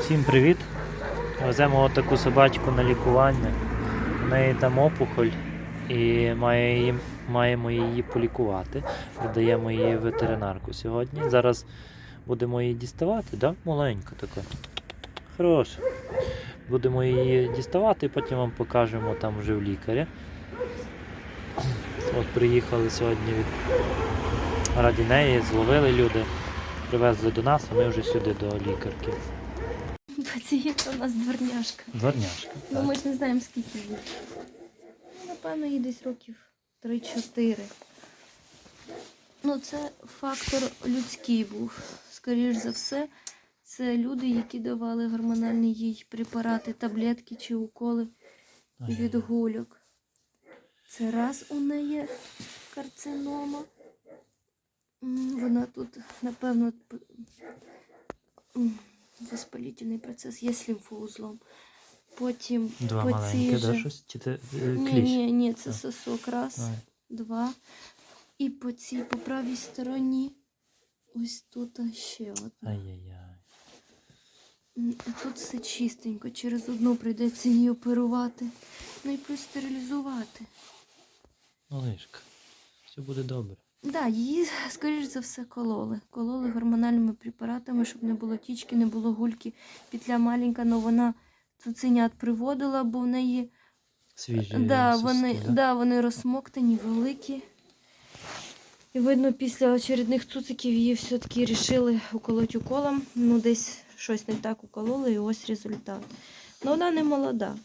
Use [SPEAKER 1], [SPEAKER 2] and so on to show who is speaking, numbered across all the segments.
[SPEAKER 1] Всім привіт! Веземо отаку собачку на лікування. У неї там опухоль і має маємо її полікувати. Віддаємо її ветеринарку сьогодні. Зараз будемо її діставати, да? маленька така. Хороша. Будемо її діставати, потім вам покажемо там вже в лікаря. От приїхали сьогодні від раді неї, зловили люди, привезли до нас, а ми вже сюди до лікарки.
[SPEAKER 2] Пацієнт у нас дворняжка.
[SPEAKER 1] Дворняшка.
[SPEAKER 2] Ну ми ж не знаємо, скільки їй. Ну, Напевно, їй десь років 3-4. Ну, це фактор людський був. Скоріш за все, це люди, які давали гормональні їй препарати, таблетки чи уколи від гульок. Це раз у неї карцинома. Вона тут, напевно, воспалительний процес є з лімфоузлом. Потім
[SPEAKER 1] Два
[SPEAKER 2] по
[SPEAKER 1] маленькі,
[SPEAKER 2] цій
[SPEAKER 1] да,
[SPEAKER 2] же-
[SPEAKER 1] щось? Чи це е,
[SPEAKER 2] Ні,
[SPEAKER 1] кліщ?
[SPEAKER 2] ні, ні, це
[SPEAKER 1] А.
[SPEAKER 2] сосок. Раз,
[SPEAKER 1] Ай.
[SPEAKER 2] два. І по цій, по правій стороні, ось тут ще одна.
[SPEAKER 1] Ай-яй-яй.
[SPEAKER 2] М, а Тут все чистенько, через одну прийдеться її оперувати. Ну і плюс стерилізувати.
[SPEAKER 1] Малишка. Все буде добре.
[SPEAKER 2] Да, її, скоріш за все, кололи. Кололи гормональними препаратами, щоб не було тічки, не було гульки. Петля маленька, але вона цуценят приводила, бо в неї
[SPEAKER 1] Свіжі
[SPEAKER 2] да, вони,
[SPEAKER 1] да?
[SPEAKER 2] да, вони розсмоктані, великі. І видно, після очередних цуциків її все-таки вирішили уколоти уколом. Ну, десь щось не так укололи, і ось результат. Ну, вона не молода.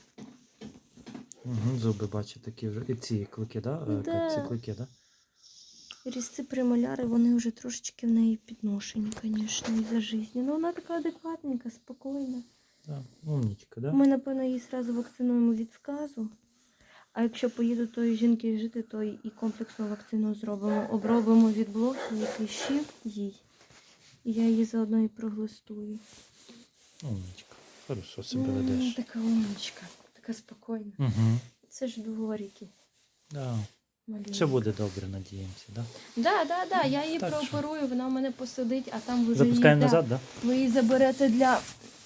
[SPEAKER 1] Угу, зуби бачу такі вже. І ці клики, да? Е,
[SPEAKER 2] Да.
[SPEAKER 1] Ці клики, да?
[SPEAKER 2] Різці премоляри, вони вже трошечки в неї підношені, звісно, із-за життя. Ну, вона така адекватненька, спокійна.
[SPEAKER 1] Да. Умнічка, да?
[SPEAKER 2] Ми, напевно, її зразу вакцинуємо від сказу. А якщо поїду тої жінки жити, то і і комплексну вакцину зробимо. Обробимо від блохів і кліщів їй. І я її заодно і проглистую.
[SPEAKER 1] Умнічка. Хорошо себе ведеш.
[SPEAKER 2] Така умничка, така спокійна.
[SPEAKER 1] Угу.
[SPEAKER 2] Це ж дворіки.
[SPEAKER 1] Да.
[SPEAKER 2] Малюнки.
[SPEAKER 1] Все буде добре, надіємося, да?
[SPEAKER 2] Да, да, да, я її
[SPEAKER 1] Так що?
[SPEAKER 2] прооперую, вона в мене посидить, а там вже
[SPEAKER 1] Запускаємо
[SPEAKER 2] її, да,
[SPEAKER 1] назад, да?
[SPEAKER 2] Ви її заберете для.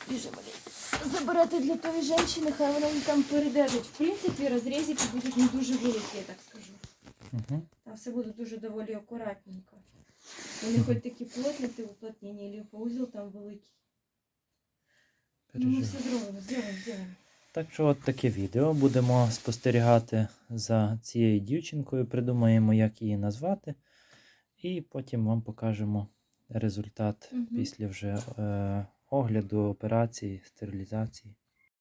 [SPEAKER 2] Біжи, Марій. Заберете для тої жінки, хай вона її там передержить. В принципі, розрізики будуть не дуже великі, я так скажу.
[SPEAKER 1] Угу.
[SPEAKER 2] Там все буде дуже доволі акуратненько. Вони хоч такі плотні, уплотнені, лімфоузел там великий. Ну, ми все зробимо, зробимо, зробимо.
[SPEAKER 1] Так що от таке відео. Будемо спостерігати за цією дівчинкою, придумаємо, як її назвати, і потім вам покажемо результат
[SPEAKER 2] угу.
[SPEAKER 1] після вже е, огляду, операції, стерилізації.